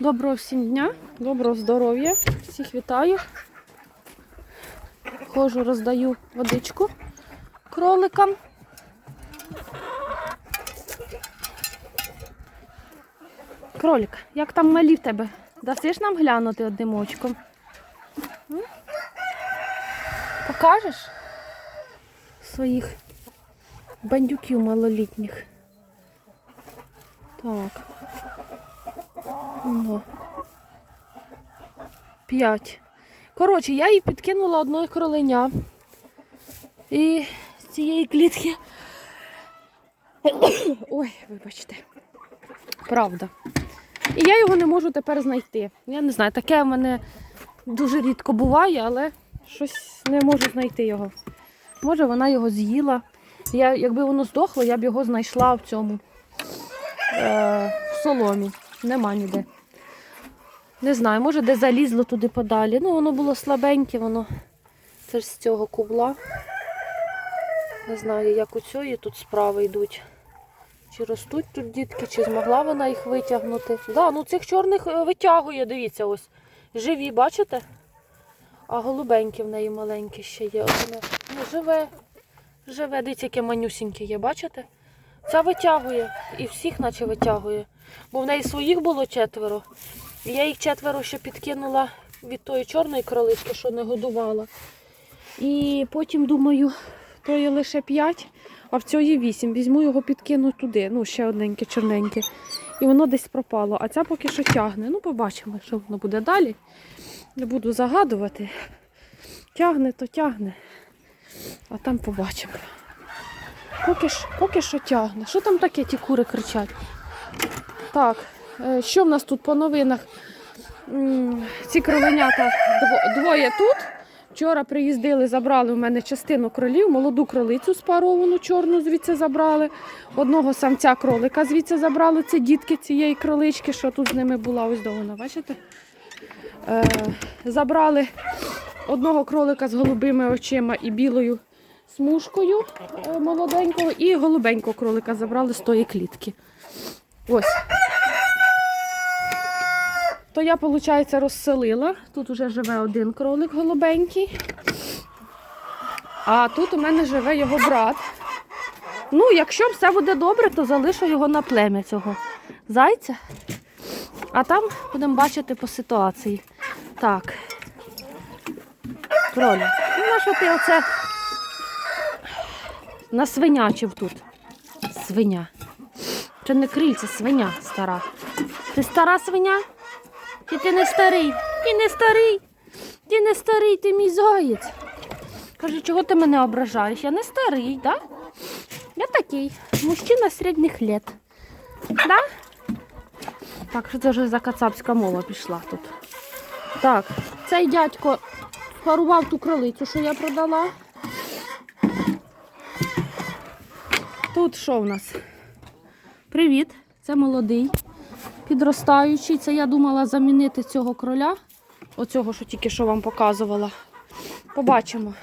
Доброго всім дня, доброго здоров'я. Всіх вітаю. Хожу, роздаю водичку кроликам. Кролик, як там малі в тебе? Дасиш нам глянути одним очком? Покажеш своїх бандюків малолітніх? Так. Ну. П'ять. Коротше, я їй підкинула одне кроленя. І з цієї клітки. Ой, вибачте. Правда. І я його не можу тепер знайти. Я не знаю, таке в мене дуже рідко буває, але щось не можу знайти його. Може, вона його з'їла. Я, якби воно здохло, я б його знайшла в цьому е, в соломі. Нема ніде. Не знаю, може де залізло туди подалі. Ну, воно було слабеньке, воно це ж з цього кубла. Не знаю, як у цієї тут справи йдуть. Чи ростуть тут дітки, чи змогла вона їх витягнути. Да, ну цих чорних е, витягує, дивіться, ось. Живі, бачите? А голубенькі в неї маленькі ще є. Воно ну, живе. Живе, дивіться, яке манюсіньке є, бачите? Ця витягує і всіх наче витягує. Бо в неї своїх було четверо. Я їх четверо ще підкинула від тої чорної кролички, що не годувала. І потім думаю, то є лише п'ять, а в цієї вісім. Візьму його підкину туди. Ну, ще одненьке, чорненьке. І воно десь пропало. А ця поки що тягне. Ну, побачимо, що воно буде далі. Не буду загадувати. Тягне, то тягне. А там побачимо. Поки, ж, поки що тягне. Що там таке ті кури кричать? Так, що в нас тут по новинах? Ці кроленята двоє тут. Вчора приїздили, забрали у мене частину кролів, молоду кролицю спаровану, чорну звідси забрали. Одного самця кролика звідси забрали. Це дітки цієї кролички, що тут з ними була. Ось до бачите? Е, забрали одного кролика з голубими очима і білою смужкою е, молоденького, і голубенького кролика забрали з тої клітки. Ось. То я, виходить, розселила. Тут вже живе один кролик голубенький. А тут у мене живе його брат. Ну, якщо все буде добре, то залишу його на плем'я цього зайця. А там будемо бачити по ситуації. Так. Кроля. Ну, що ти оце насвинячив тут? Свиня. Це не криль, це свиня стара. Ти стара свиня? Чи ти не старий? Ти не старий. Ти не старий, ти мій заєць. Каже, чого ти мене ображаєш? Я не старий, да? Я такий. Мужчина середніх літ. Да? Так, що це вже за кацапська мова пішла тут. Так, цей дядько парував ту кролицю, що я продала. Тут що в нас? Привіт, це молодий, підростаючий. Це я думала замінити цього кроля, оцього, що тільки що вам показувала. Побачимо,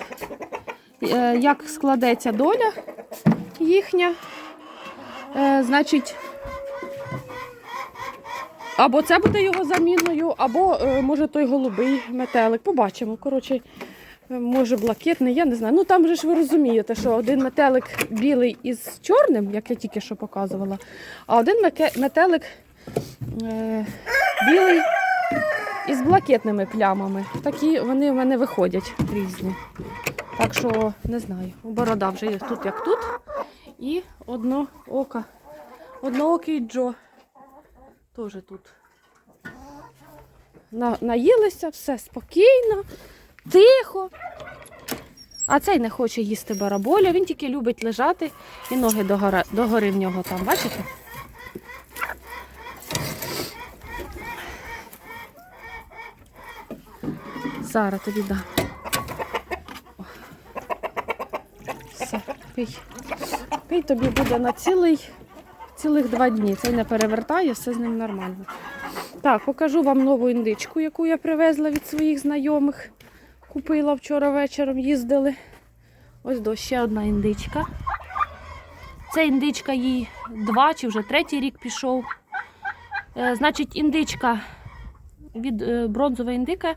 е, як складеться доля їхня. Е, Значить, або це буде його заміною, або е, може той голубий метелик. Побачимо. Коротше, може блакитний, я не знаю. Ну там же ж ви розумієте, що один метелик білий із чорним, як я тільки що показувала, а один метелик е, білий із блакитними плямами. Такі вони в мене виходять різні. Так що не знаю. Борода вже є тут, як тут. І одно око. Одноокий Джо. Теж тут. На, наїлися, все спокійно, тихо. А цей не хоче їсти бараболя, він тільки любить лежати і ноги догори, догори в нього там, бачите? Зараз тобі дам. Все, пий. Пий тобі буде на цілий, цілих два дні. Цей не перевертає, все з ним нормально. Так, покажу вам нову індичку, яку я привезла від своїх знайомих. Купила вчора вечором, їздили. Ось до ще одна індичка. Це індичка їй два чи вже третій рік пішов. Е, значить, індичка від е, бронзового індика,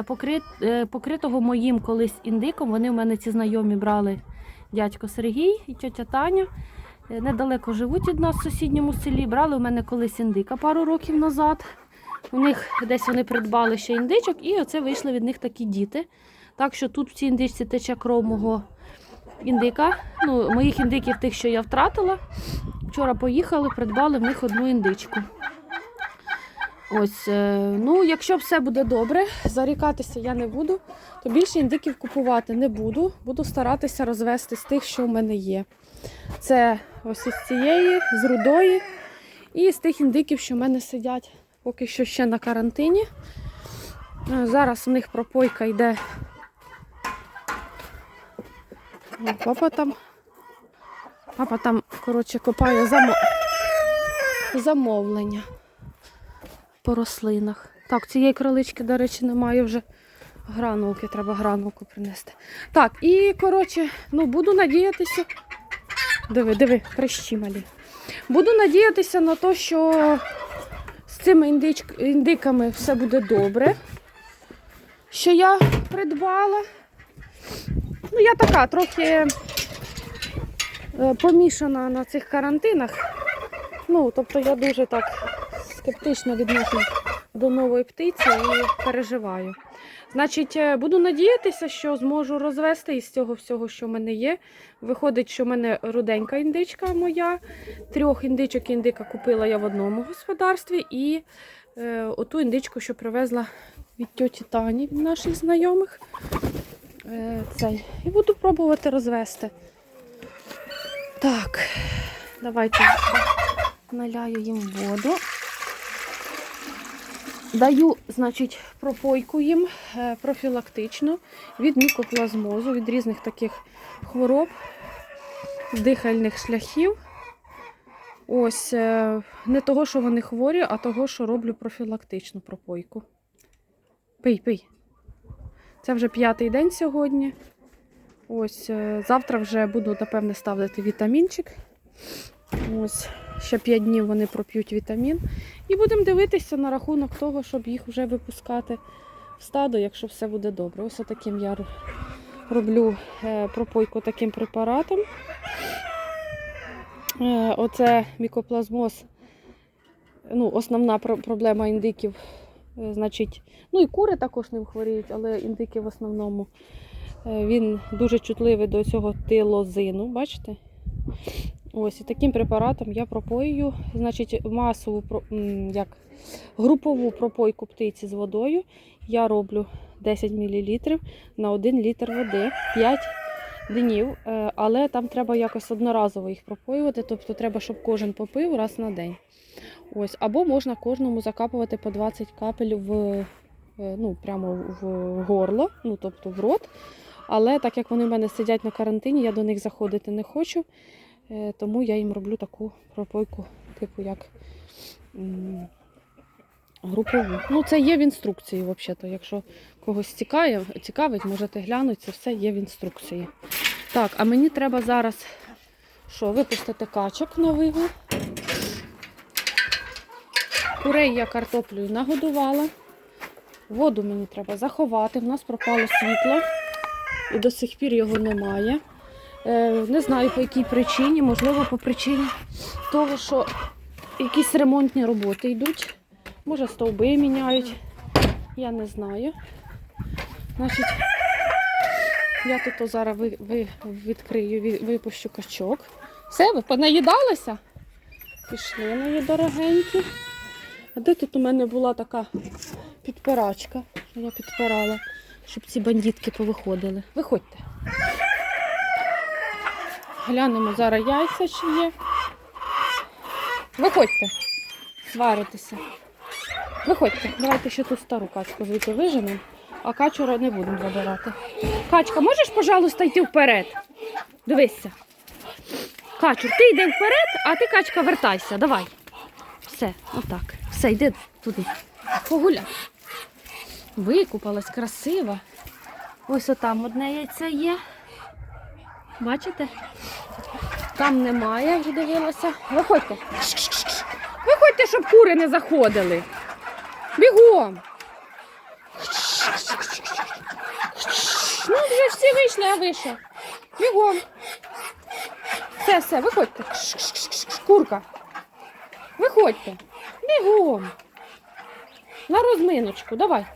покрит, е, покритого моїм колись індиком. Вони в мене ці знайомі брали дядько Сергій і тьотя Таня. Е, Недалеко живуть від нас в сусідньому селі. Брали у мене колись індика пару років назад. У них десь вони придбали ще індичок, і оце вийшли від них такі діти. Так що тут в цій індичці тече кров мого індика. Ну, моїх індиків, тих, що я втратила. Вчора поїхали, придбали в них одну індичку. Ось, е, ну, якщо все буде добре, зарікатися я не буду, то більше індиків купувати не буду. Буду старатися розвести з тих, що в мене є. Це ось із цієї, з рудої, і з тих індиків, що в мене сидять поки що ще на карантині. Е, Зараз в них пропойка йде. Папа там. Папа там, коротше, копає замо... замовлення по рослинах. Так, цієї кролички, до речі, немає вже гранулки, треба гранулку принести. Так, і коротше, ну буду надіятися. Диви, диви, прищі малі. Буду надіятися на те, що з цими індич... індиками все буде добре. Що я придбала. Ну, я така трохи е, помішана на цих карантинах. Ну, тобто я дуже так скептично відношусь до нової птиці і переживаю. Значить, е, буду надіятися, що зможу розвести із цього всього, що в мене є. Виходить, що в мене руденька індичка моя. Трьох індичок індика купила я в одному господарстві. І е, оту індичку, що привезла від тьоті Тані, від наших знайомих. Е, цей. І буду пробувати розвести. Так, давайте наляю їм воду. Даю, значить, пропойку їм е, профілактичну від мікоплазмозу, від різних таких хвороб, дихальних шляхів. Ось е, не того, що вони хворі, а того, що роблю профілактичну пропойку. Пий, пий. Це вже п'ятий день сьогодні. Ось е, завтра вже буду, напевне, ставити вітамінчик. Ось ще 5 днів вони проп'ють вітамін. І будемо дивитися на рахунок того, щоб їх вже випускати в стадо, якщо все буде добре. Ось таким я роблю е, пропойку таким препаратом. Е, Оце мікоплазмоз. Ну, основна проблема індиків. Е, Значить, ну і кури також ним хворіють, але індики в основному. Він дуже чутливий до цього тилозину, бачите? Ось і таким препаратом я пропоюю, значить, масову як, групову пропойку птиці з водою. Я роблю 10 мл на 1 літр води 5 днів, Е, але там треба якось одноразово їх пропоювати, тобто треба, щоб кожен попив раз на день. Ось, або можна кожному закапувати по 20 капель в, е, ну, прямо в горло, ну, тобто в рот. Але так як вони в мене сидять на карантині, я до них заходити не хочу. Е, Тому я їм роблю таку пропойку, типу як групову. Ну, це є в інструкції, взагалі. Якщо когось цікає, цікавить, можете глянути, це все є в інструкції. Так, а мені треба зараз що, випустити качок на вигул. Курей я картоплею нагодувала. Воду мені треба заховати. В нас пропало світло і до сих пір його немає. Е, Не знаю по якій причині, можливо, по причині того, що якісь ремонтні роботи йдуть. Може, стовби міняють. Я не знаю. Значить, я тут зараз ви, ви, відкрию, ви- випущу качок. Все, ви понаїдалися? Пішли мої дорогенькі. А де тут у мене була така підпирачка, що я підпирала, щоб ці бандитки повиходили. Виходьте. Глянемо зараз яйця чи є. Виходьте, сваритися. Виходьте, давайте ще ту стару качку звідти виженемо, а качура не будемо забирати. Качка, можеш, пожалуйста, йти вперед? Дивися. Качур, ти йди вперед, а ти качка вертайся. Давай. Все, отак. Все, йди туди. Погуляй. Викупалась красива. Ось отам одне яйце є. Бачите? Там немає, я вже дивилася. Виходьте. Виходьте, щоб кури не заходили. Бігом! Ну, вже всі вийшли, а ви? Бігом. Все, все, виходьте. Курка. Виходьте. Бігом. На розминочку, давай.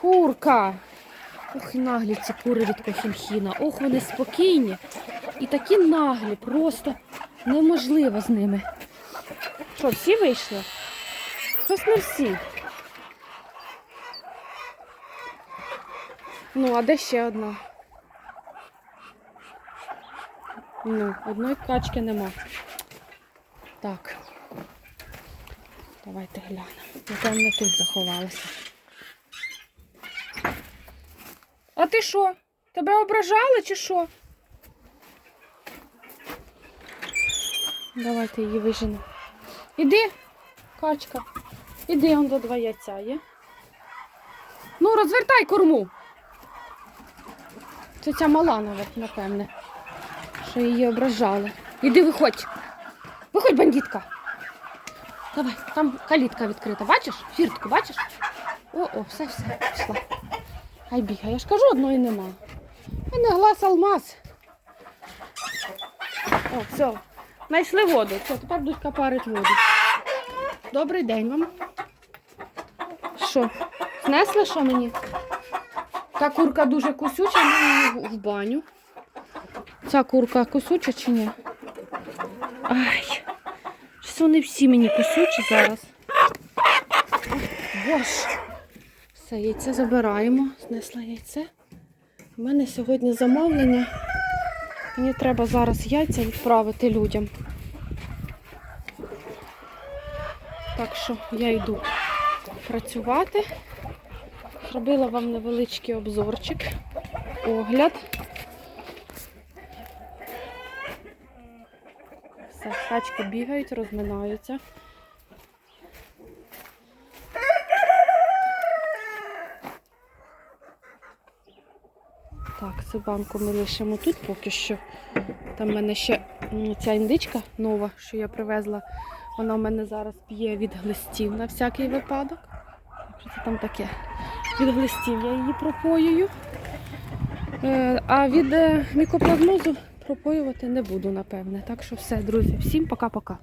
Курка. Ох, і наглі ці кури від Кохінхіна. Ох, вони спокійні. І такі наглі, просто неможливо з ними. Що, всі вийшли? Щось не всі. Ну, а де ще одна? Ну, одної качки нема. Так. Давайте глянемо. Напевно, тут заховалася. А ти що? Тебе ображали чи що? Давайте її виженемо. Іди, качка. Іди, он до два яйця є. Ну, розвертай корму. Це ця мала навіть, напевне. Що її ображали. Іди виходь. Виходь, бандитка. Давай, там калітка відкрита. Бачиш? Фіртку, бачиш? О, о, все, все, пішла. Хай бігає. Я ж кажу, одної нема. У мене глаз алмаз. О, все. Знайшли воду. Все, тепер будуть капарити воду. Добрий день вам. Що? Знесли що мені? Та курка дуже кусюча, ну її в- баню. Ця курка кусюча чи ні? Ай, щось вони всі мені кусючі зараз. Боже. Все, яйце забираємо. Знесла яйце. У мене сьогодні замовлення. Мені треба зараз яйця відправити людям. Так що я йду працювати. Зробила вам невеличкий обзорчик, огляд. Все, качки бігають, розминаються. Так, цю банку ми лишимо тут поки що. Там в мене ще ця індичка нова, що я привезла. Вона в мене зараз п'є від глистів на всякий випадок. Що це там таке? Від глистів я її пропоюю. Е, А від е, мікоплазмозу пропоювати не буду, напевне. Так що все, друзі, всім пока-пока.